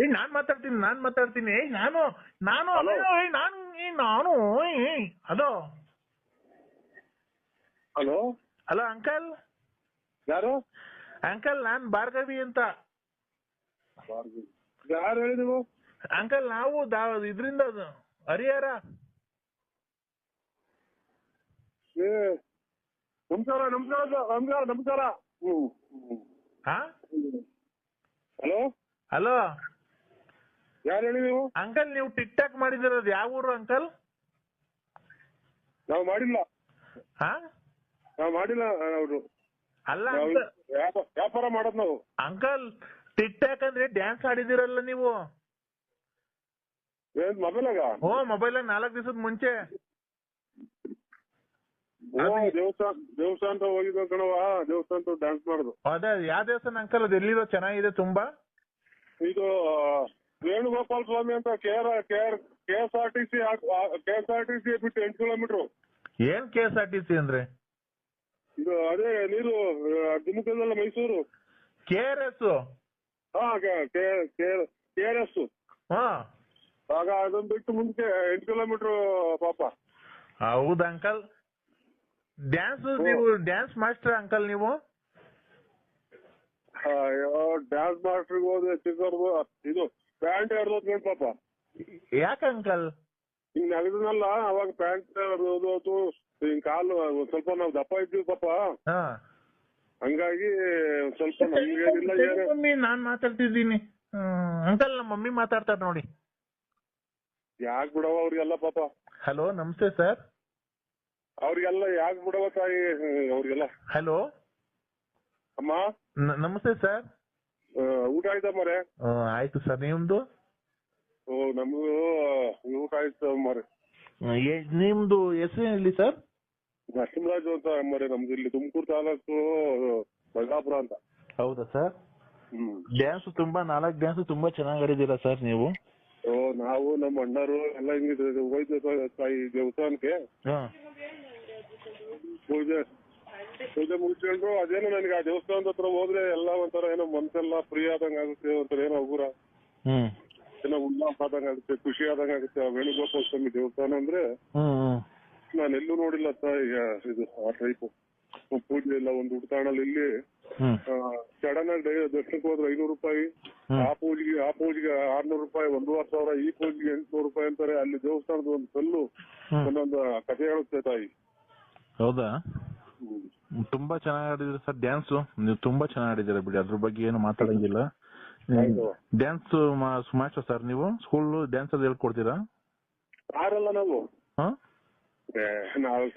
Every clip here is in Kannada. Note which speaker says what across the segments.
Speaker 1: ಏ ನಾನ್ ಮಾತಾಡ್ತೀನಿ ನಾನ್ ಮಾತಾಡ್ತೀನಿ. ಏಯ್ ನಾನು ನಾನು
Speaker 2: Hello?
Speaker 1: ಏ, ನಾನು ಏ, ನಾನು ಹಲೋ.
Speaker 2: ಹಲೋ.
Speaker 1: Hello uncle.
Speaker 2: ಯಾರು?
Speaker 1: ಅಂಕಲ್ ನಾನ್ ಭಾರ್ಗವಿ ಅಂತ.
Speaker 2: ಯಾರು ಹೇಳಿ ನೀವು?
Speaker 1: ಅಂಕಲ್ ನಾವು ದಾ ಇದ್ರಿಂದ ಹರಿಹರ.
Speaker 2: ಏ ನಮಸ್ಕಾರ ನಮಸ್ಕಾರ ನಮಸ್ಕಾರ ನಮಸ್ಕಾರ. ಹ್ಮ್.
Speaker 1: ಹಾ?
Speaker 2: ಹಲೋ.
Speaker 1: ಹಲೋ.
Speaker 2: ಯಾರು ಹೇಳಿ ನೀವು?
Speaker 1: ಅಂಕಲ್ ನೀವು ಟಿಕ್ ಟಾಕ್ ಮಾಡಿದಿರೋದು ಯಾವ ಊರು ಅಂಕಲ್?
Speaker 2: ನಾವು ಮಾಡಿಲ್ಲ.
Speaker 1: ಹಾ?
Speaker 2: ನಾವು ಮಾಡಿಲ್ಲ ಅವರು.
Speaker 1: ಅಲ್ಲ
Speaker 2: ನಾವು
Speaker 1: ಅಂಕಲ್.
Speaker 2: ವ್ಯಾಪ- ವ್ಯಾಪಾರ ಮಾಡೋದು ನಾವು.
Speaker 1: ಅಂಕಲ್ ಟಿಕ್ ಟಾಕ್ ಅಂದ್ರೆ ಡ್ಯಾನ್ಸ್ ಆಡಿದಿರಲ್ಲ ನೀವು?
Speaker 2: ಮೊಬೈಲ್ ಮೊಬೈಲಾಗ?
Speaker 1: ಓ ಮೊಬೈಲ್ ನಾಲ್ಕು ದಿವಸದ ಮುಂಚೆ.
Speaker 2: ಓ ದೇವಸ್ಥಾನ ದೇವಸ್ಥಾನ ಹೋಗಿದ್ವಿ ಕಣವ ದೇವಸ್ಥಾನ ಡ್ಯಾನ್ಸ್ ಮಾಡುದು.
Speaker 1: ಅದೇ ಯಾವ ದೇವಸ್ಥಾನ ಅಂಕಲ್? ಅದು ಎಲ್ಲಿರೋ? ಚೆನ್ನಾಗಿದೆ ತುಂಬಾ?
Speaker 2: ಇದು ವೇಣುಗೋಪಾಲ ಸ್ವಾಮಿ ಅಂತ K R K S R T C K S R T C ಬಿಟ್ಟು ಎಂಟು ಕಿಲೋಮೀಟರ್
Speaker 1: ಏನ್ K S R T C ಅಂದ್ರೆ?
Speaker 2: ಇದು ಅದೇ ನೀರು ದಿಮಕದಲ್ಲ ಮೈಸೂರು.
Speaker 1: ಕೆ ಆರ್ ಎಸ್
Speaker 2: ಹಾ ಕೆ ಆರ್ ಎಸ್
Speaker 1: ಹಾ.
Speaker 2: ಆಗ ಅದನ್ನ ಬಿಟ್ಟು ಮುಂದೆ ಎಂಟು ಕಿಲೋಮೀಟರ್ ಪಾಪ.
Speaker 1: ಹೌದು ಅಂಕಲ್. ಡ್ಯಾನ್ಸ್ ನೀವು ಡ್ಯಾನ್ಸ್ ಮಾಸ್ಟರ್ ಅಂಕಲ್ ನೀವು?
Speaker 2: ಅಯ್ಯೋ ಡ್ಯಾನ್ಸ್ ಮಾಸ್ಟರ್ಗೆ ಹೋದ್ರೆ ಚಿಕ್ಕವ್ರದು. ಇದು ಪ್ಯಾಂಟ್ ಎರಡು ಪಾಪ.
Speaker 1: ಯಾಕ ಅಂಕಲ್?
Speaker 2: ಹಿಂಗ್ ನಗದನಲ್ಲ ಅವಾಗ ಪ್ಯಾಂಟ್ ಹಿಡ್ದು ಹಿಂಗ್ ಕಾಲು ಒಂದ್ ಸ್ವಲ್ಪ ನಾವು ದಪ್ಪ ಇದ್ವಿ ಪಾಪ.
Speaker 1: ಹಾ.
Speaker 2: ಹಂಗಾಗಿ ಒಂದ್ ಸ್ವಲ್ಪ ಏನು
Speaker 1: ಮಮ್ಮಿ ನಾನ್ ಮಾತಾಡ್ತಿದ್ದೀನಿ. ಅಂಕಲ್ ನಮ್ಮ ಮಮ್ಮಿ ಮಾತಾಡ್ತಾರೆ ನೋಡಿ.
Speaker 2: ಯಾಕ್ ಬಿಡವ ಅವ್ರಿಗೆಲ್ಲ ಪಾಪ?
Speaker 1: ಹಲೋ ನಮಸ್ತೆ ಸರ್.
Speaker 2: ಅವ್ರಿಗೆಲ್ಲ ಯಾಕ್ ಬಿಡವ ತಾಯಿ ಅವ್ರಿಗೆಲ್ಲ?
Speaker 1: ಹಲೋ.
Speaker 2: ಅಮ್ಮ?
Speaker 1: ನಮಸ್ತೆ ಸರ್.
Speaker 2: ಆ, ಊಟ ಆಯ್ತಾ ಮರೆ
Speaker 1: ಆಯ್ತು ಸರ್ ನಿಮ್ದು?
Speaker 2: ಓ ನಮ್ದು ಊಟ ಆಯ್ತು ಮರೆ
Speaker 1: ಆ, ಏ- ನಿಮ್ದು ಹೆಸರು ಹೇಳಿ ಸರ್?
Speaker 2: ನರಸಿಂಹರಾಜು ಅಂತ ಮರೆ ನಮ್ದು ಇಲ್ಲಿ ತುಮಕೂರು ತಾಲೂಕು ಬಳ್ಳಾಪುರ ಅಂತ.
Speaker 1: ಹೌದಾ ಸರ್?
Speaker 2: ಹ್ಮ್.
Speaker 1: ಡ್ಯಾನ್ಸ್ ತುಂಬಾ ನಾಲ್ಕು ಡ್ಯಾನ್ಸ್ ತುಂಬಾ ಚೆನ್ನಾಗಿ ಆಡಿದ್ದೀರಾ ಸರ್ ನೀವು?
Speaker 2: ಓ ನಾವು ನಮ್ಮ ಅಣ್ಣರು ಎಲ್ಲ ಹಿಂಗಿದ್ರೆ ಹೋಯ್ತು ತಾಯಿ ದೇವಸ್ಥಾನಕ್ಕೆ.
Speaker 1: ಹಾ.
Speaker 2: ಪೂಜೆ. ಪೂಜೆ ಮುಗಿಸ್ಕೊಂಡು ಅದೇನೋ ನನಗೆ ಆ ದೇವಸ್ಥಾನದ ಹತ್ರ ಹೋದ್ರೆ ಎಲ್ಲ ಒಂಥರ ಏನೋ ಮನ್ಸೆಲ್ಲ ಫ್ರೀ ಆದಂಗ ಆಗುತ್ತೆ ಒಂಥರ ಏನೋ ಉಗುರ.
Speaker 1: ಹ್ಮ್.
Speaker 2: ಏನೋ ಉಲ್ಲಾಸ ಆದಂಗ ಆಗುತ್ತೆ ಖುಷಿ ಆದಂಗ ಆಗುತ್ತೆ. ಆ ವೇಣುಗೋಪಾಲ ಸ್ವಾಮಿ ದೇವಸ್ಥಾನ ಅಂದ್ರೆ
Speaker 1: ಹ್ಮ್
Speaker 2: ನಾನು ಎಲ್ಲೂ ನೋಡಿಲ್ಲ ಅತ್ತ ಈಗ ಇದು ಆ ಟೈಪ್ ಪೂಜೆ ಇಲ್ಲ ಒಂದು ಉಡ್ತಾಣಲ್ಲಿ ಇಲ್ಲಿ
Speaker 1: ಹ್ಮ್.
Speaker 2: ಸಡನ್ ಆಗಿ ದರ್ಶನಕ್ಕೆ ಹೋದ್ರೆ ಐನೂರು ರೂಪಾಯಿ. ಆ ಪೂಜೆಗೆ ಆ ಪೂಜೆಗೆ ಆರ್ನೂರು ರೂಪಾಯಿ ಒಂದೂವರೆ ಸಾವಿರ ಈ ಪೂಜೆಗೆ ಎಂಟ್ನೂರು ರೂಪಾಯಿ ಅಂತಾರೆ. ಅಲ್ಲಿ ದೇವಸ್ಥಾನದ ಒಂದು ಕಲ್ಲು. ಒಂದೊಂದು ಕಥೆ ಹೇಳುತ್ತೆ ತಾಯಿ.
Speaker 1: ಹೌದಾ? ತುಂಬಾ ಚೆನ್ನಾಗಿ ಆಡಿದ್ರಿ ಸರ್ ಡ್ಯಾನ್ಸ್ ನೀವು ತುಂಬಾ ಚೆನ್ನಾಗಿ ಆಡಿದ್ದೀರಾ ಬಿಡಿ ಅದ್ರ ಬಗ್ಗೆ ಏನು ಮಾತಾಡಂಗಿಲ್ಲ.
Speaker 2: ಆಯ್ತು.
Speaker 1: ಡ್ಯಾನ್ಸ್ ಮಾಸ್ಟರ್ ಸರ್ ನೀವು? ಸ್ಕೂಲ್ ಡ್ಯಾನ್ಸ್ ಅಲ್ಲಿ ಹೇಳ್ಕೊಡ್ತೀರಾ
Speaker 2: ಯಾರಲ್ಲ ನಾವು?
Speaker 1: ಹಾ?
Speaker 2: ಏ, ನಾವು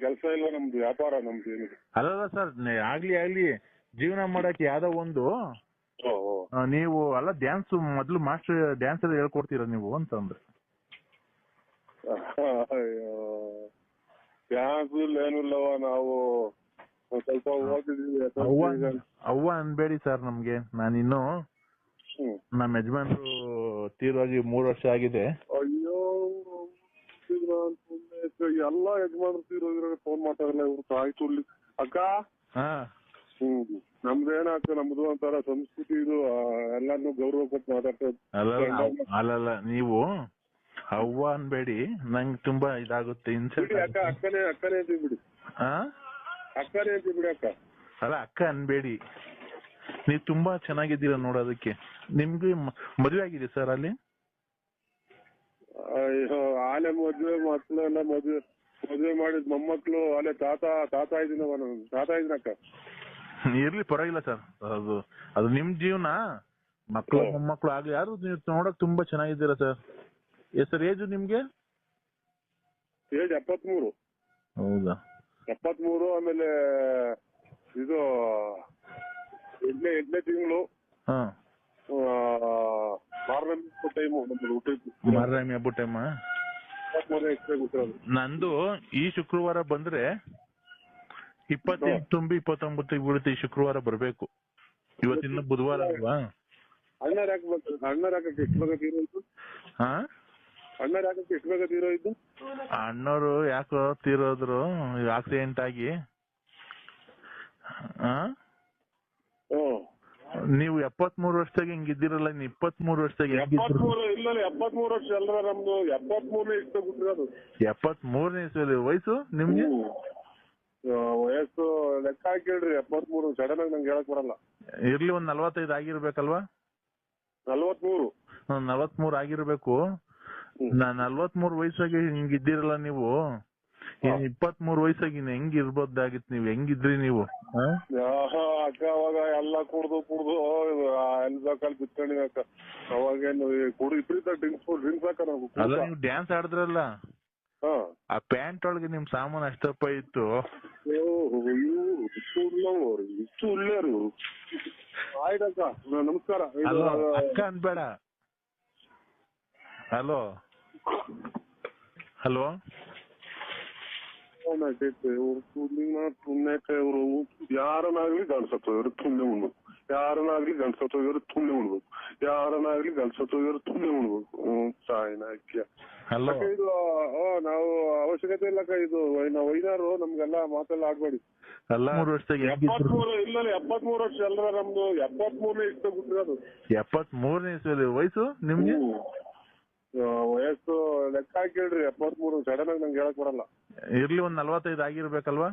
Speaker 2: ಕೆಲಸ ಇಲ್ಲ ನಮ್ದು ವ್ಯಾಪಾರ ನಮ್ದು ಏನಿದೆ?
Speaker 1: ಅಲ್ಲಲ್ಲ ಸರ್ ಆಗ್ಲಿ ಆಗ್ಲಿ ಜೀವನ ಮಾಡಕ್ ಯಾವ್ದೋ ಒಂದು.
Speaker 2: ಓ ಓ.
Speaker 1: ಆ, ನೀವು ಅಲ್ಲ ಡ್ಯಾನ್ಸ್ ಮೊದ್ಲು ಮಾಸ್ಟರ್ ಡ್ಯಾನ್ಸ್ ಅಲ್ಲಿ ಹೇಳ್ಕೊಡ್ತೀರಾ ನೀವು ಅಂತಂದ್ರೆ?
Speaker 2: ಅಯ್ಯೋ. ಡ್ಯಾನ್ಸ್ ಇಲ್ಲ ಏನಿಲ್ಲವ ನಾವು ಸ್ವಲ್ಪ ಓದಿದೀವಿ
Speaker 1: ಅವ್ವ ಅವ್ವ ಅನ್ಬೇಡಿ ಸರ್ ನಮ್ಗೆ. ನಾನಿನ್ನು
Speaker 2: ಹ್ಮ್.
Speaker 1: ನಮ್ಮ ಯಜಮಾನ್ರು ತೀರ್ವಾಗಿ ಮೂರ್ ವರ್ಷ ಆಗಿದೆ.
Speaker 2: ಅಯ್ಯೋ ಸುಮ್ನೆ ಇತ್ತು. ಎಲ್ಲ ಯಜಮಾನ್ರು ತೀರೋಗಿರೋ ಫೋನ್ ಮಾತಾಡಲ್ಲ ಇವ್ರು. ತಾಯಿ ತುಳ್ಳಿ ಅಕ್ಕ?
Speaker 1: ಹಾ.
Speaker 2: ಹ್ಮ್. ನಮ್ದೇನಾಗ್ತದೆ ನಮ್ದು ಒಂಥರ ಸಂಸ್ಕೃತಿ ಇದು ಎಲ್ಲಾನು ಗೌರವ ಕೊಟ್ಟು ಮಾತಾಡ್ತಾ
Speaker 1: ಅಲ್ಲಲ್ಲ ಅಲ್ಲಲ್ಲ ನೀವು ಅವ್ವ ಅನ್ಬೇಡಿ ನಂಗ್ ತುಂಬಾ ಇದಾಗುತ್ತೆ ಇನ್ಸಲ್ಟ್
Speaker 2: ಬಿಡಿ ಅಕ್ಕ ಅಕ್ಕನೇ ಅಕ್ಕನೇ ಅಂತೀವಿ ಬಿಡಿ.
Speaker 1: ಹಾ
Speaker 2: ಅಕ್ಕನೇ ಅಂತೀವಿ ಬಿಡಿ ಅಕ್ಕ.
Speaker 1: ಅಲ್ಲ ಅಕ್ಕ ಅನ್ಬೇಡಿ. ನೀವ್ ತುಂಬಾ ಚೆನ್ನಾಗಿದ್ದೀರ ನೋಡೋದಕ್ಕೆ ನಿಮ್ಗೆ ಮ- ಮದ್ವೆ ಆಗಿದೆ ಸರ್ ಅಲ್ಲಿ?
Speaker 2: ಅಯ್ಯೋ ಆಲೆ ಮದ್ವೆ ಮಕ್ಳು ಎಲ್ಲ ಮದ್ವೆ ಮದ್ವೆ ಮಾಡಿದ್ ಮೊಮ್ಮಕ್ಳು ಅಲ್ಲೇ ತಾತ ತಾತ ಇದೀನವ ತಾತ ತಾತ ಅಕ್ಕ.
Speaker 1: ಇರ್ಲಿ ಪರವಾಗಿಲ್ಲ ಸರ್ ಅದು ಅದು ನಿಮ್ ಜೀವನ. ಮಕ್ಕಳು
Speaker 2: ಮೊಮ್ಮಕ್ಕಳು
Speaker 1: ಮೊಮ್ಮಕ್ಳು ಆಗ್ಲಿ ಯಾರು ನೀವು ನೋಡಕ್ ತುಂಬಾ ಚೆನ್ನಾಗಿದ್ದೀರಾ ಸರ್ ಎಸ್ ಏಜ್ ನಿಮ್ಗೆ?
Speaker 2: ಏಜ್ ಎಪ್ಪತ್ಮೂರು.
Speaker 1: ಹೌದಾ?
Speaker 2: ಎಪ್ಪತ್ಮೂರು ಆಮೇಲೆ ಇದು ಎಂಟನೇ ಎಂಟನೇ ತಿಂಗಳು.
Speaker 1: ಹಾ.
Speaker 2: ಮಾರನೇ ಟೈಮು ನಮ್ದು ಹುಟ್ಟಿದ್ದು
Speaker 1: ಮಾರಾಮಿ ಹಬ್ಬ ಟೈಮ್
Speaker 2: ಗೊತ್ತಿರೋದು
Speaker 1: ನಂದು ಈ ಶುಕ್ರವಾರ ಬಂದ್ರೆ ಇಪ್ಪತ್ತೆಂಟು ತುಂಬಿ ಇಪ್ಪತ್ತೊಂಬತ್ತು ಬೀಳುತ್ತೆ ಈ ಶುಕ್ರವಾರ ಬರ್ಬೇಕು. ಇವತ್ತಿನ ಬುಧವಾರ ಅಲ್ವಾ?
Speaker 2: ಅಣ್ಣರ ಹಾಕ್ಬೇಕು ಅಣ್ಣರ ಹಾಕಕ್ಕೆ ಎಷ್ಟು ತೀರೋಯ್ತು
Speaker 1: ಹಾ?
Speaker 2: ಅಣ್ಣರ ಯಾಕಂತ ಎಷ್ಟು ಬೇಗ ತೀರೋಯ್ತು
Speaker 1: ಅಣ್ಣವ್ರು ಯಾಕೋ ತೀರೋದ್ರು ಆಕ್ಸಿಡೆಂಟ್ ಆಗಿ. ನೀವು ಎಪ್ಪತ್ಮೂರು ವರ್ಷದಾಗ ಹಿಂಗಿದ್ದೀರಲ್ಲ ನೀವು ಇಪ್ಪತ್ಮೂರು ವರ್ಷದಾಗ
Speaker 2: ಎಪ್ಪತ್ಮೂರು ಇಲ್ಲ ಎಪ್ಪತ್ಮೂರು ವರ್ಷ ಅಲ್ರ ನಮ್ದು. ಎಪ್ಪತ್ಮೂರನೇ ಇಷ್ಟ ಬಿಟ್ಟಿರೋದು.
Speaker 1: ಎಪ್ಪತ್ಮೂರನೇ ಇಸ್ವಿಯಲ್ಲಿ ವಯಸ್ಸು ನಿಮ್ಗೆ?
Speaker 2: ವಯಸ್ಸು ಲೆಕ್ಕ ಹಾಕಿಳ್ರಿ ಎಪ್ಪತ್ಮೂರು ಸಡನ್ ಆಗಿ ನಂಗೆ ಹೇಳಕ್ ಬರಲ್ಲ.
Speaker 1: ಇರ್ಲಿ ಒಂದ್ ನಲ್ವತ್ತೈದು ಆಗಿರ್ಬೇಕಲ್ವಾ?
Speaker 2: ನಲ್ವತ್ಮೂರು.
Speaker 1: ನಲ್ವತ್ಮೂರು ಆಗಿರ್ಬೇಕು.
Speaker 2: ಹ್ಮ್.
Speaker 1: ನಲ್ವತ್ ನಲ್ವತ್ಮೂರು ವಯಸ್ಸಾಗಿ ಹಿಂಗಿದ್ದೀರಲ್ಲ ನೀವು? ಇಪ್ಪತ್ ಇಪ್ಪತ್ಮೂರು ವಯಸ್ಸಾಗಿ ಹೆಂಗ್ ಇರ್ಬೋದಾಗಿತ್ ನೀವ್? ಹೆಂಗಿದ್ರಿ ನೀವು?
Speaker 2: ಅಕ್ಕ ಅವಾಗ ಎಲ್ಲ ಕುಡ್ದು ಕುಡ್ದು ಎಲ್ಲಿ ಬೇಕಲ್ಲಿ ಬಿತ್ಕೊಂಡಿವಿ ಅಕ್ಕ ಅವಾಗೇನು ಕುಡಿ ಡ್ರಿಂಕ್ಸ್ ಡ್ರಿಂಕ್ಸ್ ನಾವು
Speaker 1: ಅಲ್ಲ ನೀವು ಡ್ಯಾನ್ಸ್ ಆಡಿದ್ರಲ್ಲ? ಆ ಪ್ಯಾಂಟ್ ಒಳಗೆ ನಿಮ್ ಸಾಮಾನ್ ಅಷ್ಟಪ್ಪ ಇತ್ತು.
Speaker 2: ಇಷ್ಟು ಉಳ್ಳೇರು ಆಯ್ತಕ್ಕ ನಮಸ್ಕಾರ.
Speaker 1: ಅಕ್ಕ ಅನ್ಬೇಡ. ಹಲೋ. ಹಲೋ
Speaker 2: ಅವನಾಗೈತೆ ಇವ್ರು ಕೂದ್ಲಿನ ಪುಣ್ಯಕ್ಕೆ ಇವರು ಯಾರನ್ನಾಗ್ಲಿ ಗಂಡ್ಸತ್ತು ಇವರು ತುಣ್ಣೆ ಉಣ್ಬೇಕು ಯಾರನ್ನಾಗ್ಲಿ ಗಂಡ್ಸತ್ತು ಇವರು ತುಣ್ಣೆ ಉಣ್ಬೇಕು ಯಾರನ್ನಾಗ್ಲಿ ಗಂಡ್ಸತ್ತು ಇವರು ತುಣ್ಣೆ ಉಣ್ಬೇಕು ಹ್ಮ್ ಸಾಯಿನ ಅಕ್ಕಿಯ ಇದು ಆ, ನಾವು ಅವಶ್ಯಕತೆ ಇಲ್ಲಕ್ಕ ಇದು ನಾವು ವೈನಾರು ನಮ್ಗೆಲ್ಲ ಮಾತೆಲ್ಲ ಆಗ್ಬೇಡಿ
Speaker 1: ಅಲ್ಲ ಮೂರು ವರ್ಷದಾಗ
Speaker 2: ಎಪ್ಪತ್ಮೂರು ಇಲ್ಲ ಎಪ್ಪತ್ಮೂರು ವರ್ಷ ಅಲ್ರ ನಮ್ದು ಎಪ್ಪತ್ಮೂರನೇ ಇಷ್ಟ ಬಿಟ್ಟಿರೋದು
Speaker 1: ಎಪ್ಪತ್ಮೂರನೇ ಇಸ್ವಿಯಲ್ಲಿ ವಯಸ್ಸು ನಿಮ್ಗೆ
Speaker 2: ವಯಸ್ಸು ಲೆಕ್ಕ ಹಾಕಿಳ್ರಿ ಎಪ್ಪತ್ಮೂರು ಸಡನ್ ಆಗಿ ನಂಗೆ ಹೇಳಕ್ ಬರಲ್ಲ.
Speaker 1: ಇರ್ಲಿ ಒಂದ್ ನಲ್ವತ್ತೈದು ಆಗಿರ್ಬೇಕಲ್ವಾ?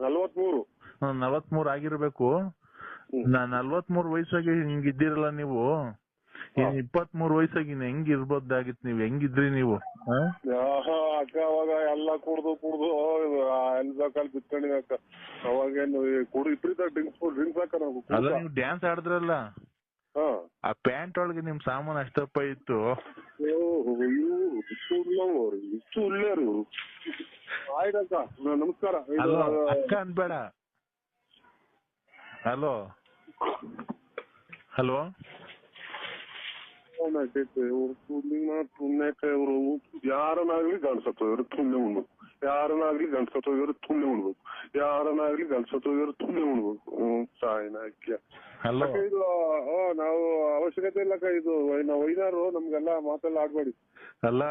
Speaker 2: ನಲ್ವತ್ಮೂರು.
Speaker 1: ಒಂದ್ ನಲ್ವತ್ಮೂರು ಆಗಿರ್ಬೇಕು.
Speaker 2: ಹ್ಮ್.
Speaker 1: ನಾ ನಲ್ವತ್ಮೂರು ವಯಸ್ಸಾಗಿ ಹಿಂಗಿದ್ದೀರಲ್ಲ ನೀವು? ಇನ್ ಇಪ್ಪತ್ಮೂರು ವಯಸ್ಸಾಗಿ ಇನ್ ಹೆಂಗ್ ಇರ್ಬೋದಾಗಿತ್ ನೀವ್? ಹೆಂಗಿದ್ರಿ ನೀವು? ಆ?
Speaker 2: ಆಹಾ, ಅಕ್ಕ ಅವಾಗ ಎಲ್ಲ ಕುಡ್ದು ಕುಡ್ದು ಎಲ್ಲಿ ಬೇಕಲ್ಲಿ ಅವಾಗ ಅಕ್ಕ. ಅವಾಗೇನು ಈ ಕುಡಿ ಇಬ್ಬರಿದ್ದ ಡ್ರಿಂಕ್ಸ್ ಡ್ರಿಂಕ್ಸ್ ಹಾಕ ನೀವು
Speaker 1: ಡ್ಯಾನ್ಸ್ ಆಡಿದ್ರಲ್ಲ?
Speaker 2: ಹಾ.
Speaker 1: ಆ ಪ್ಯಾಂಟ್ ಒಳಗೆ ನಿಮ್ ಸಾಮಾನು ಅಷ್ಟಪ್ಪ ಇತ್ತು.
Speaker 2: ಉಳ್ಳೇರು ಆಯ್ತಕ್ಕ ನಮಸ್ಕಾರ.
Speaker 1: ಹಲೋ ಅಕ್ಕ ಅನ್ಬೇಡ. ಹಲೋ. ಹಲೋ.
Speaker 2: ಇವ್ರು ಯಾರನ್ನಾಗ್ಲಿ ಗಂಡ್ಸತ್ತು ಇವರು ತುಂಬೆ ಉಣ್ಬೇಕು. ಯಾರನ್ನಾಗ್ಲಿ ಗಂಡ್ಸತ್ತು ಇವರು ತುಂಬೆ ಉಣ್ಬೇಕು. ಯಾರನ್ನಾಗ್ಲಿ ಗಂಡ್ಸತ್ತು ಇವರು ತುಂಬೆ ಉಣ್ಬೇಕು. ಸಾಯಿನ ಅಕ್ಕಿಯ.
Speaker 1: ಹಲೋ
Speaker 2: ಇದು ನಾವು ಅವಶ್ಯಕತೆ ಇಲ್ಲಕ್ಕ ಇದು ನಾವು ವೈನಾರು ನಮ್ಗೆಲ್ಲ ಮಾತೆಲ್ಲ ಆಡ್ಬೇಡಿ
Speaker 1: ಅಲ್ಲ.